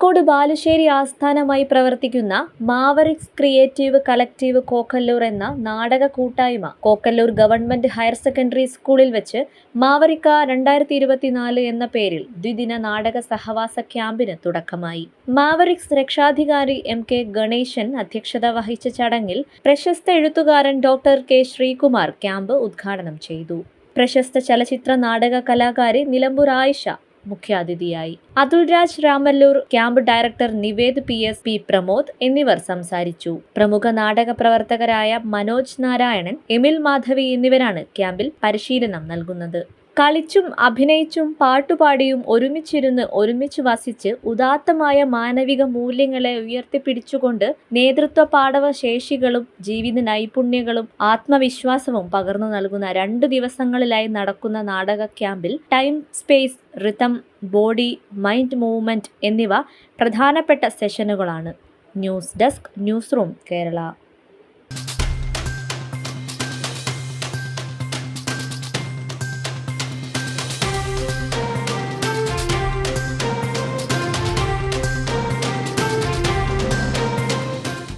കോഴിക്കോട് ബാലുശ്ശേരി ആസ്ഥാനമായി പ്രവർത്തിക്കുന്ന Mavericks creative collective Kokkallur എന്ന നാടക കൂട്ടായ്മ കോക്കല്ലൂർ ഗവൺമെന്റ് ഹയർ സെക്കൻഡറി സ്കൂളിൽ വെച്ച് മാവറിക്ക രണ്ടായിരത്തി ഇരുപത്തിനാല് എന്ന പേരിൽ ദ്വിദിന നാടക സഹവാസ ക്യാമ്പിന് തുടക്കമായി. മാവറിക്സ് രക്ഷാധികാരി എം കെ ഗണേശൻ അധ്യക്ഷത വഹിച്ച ചടങ്ങിൽ പ്രശസ്ത എഴുത്തുകാരൻ ഡോക്ടർ കെ ശ്രീകുമാർ ക്യാമ്പ് ഉദ്ഘാടനം ചെയ്തു. പ്രശസ്ത ചലച്ചിത്ര നാടക കലാകാരി നിലമ്പൂർ ആയിഷ മുഖ്യാതിഥിയായി. Athulraj Ramallur camp director Nived P S P Pramod എന്നിവർ സംസാരിച്ചു. പ്രമുഖ നാടക പ്രവർത്തകരായ മനോജ് നാരായണൻ എമിൽ മാധവി എന്നിവരാണ് ക്യാമ്പിൽ പരിശീലനം നൽകുന്നത്. കളിച്ചും അഭിനയിച്ചും പാട്ടുപാടിയും ഒരുമിച്ചിരുന്ന് ഒരുമിച്ച് വസിച്ച് ഉദാത്തമായ മാനവിക മൂല്യങ്ങളെ ഉയർത്തിപ്പിടിച്ചുകൊണ്ട് നേതൃത്വ പാടവ ശേഷികളും ജീവിത നൈപുണ്യങ്ങളും ആത്മവിശ്വാസവും പകർന്നു നൽകുന്ന രണ്ട് ദിവസങ്ങളിലായി നടക്കുന്ന നാടക ക്യാമ്പിൽ time space rhythm body mind movement എന്നിവ പ്രധാനപ്പെട്ട സെഷനുകളാണ്. News desk newsroom Kerala.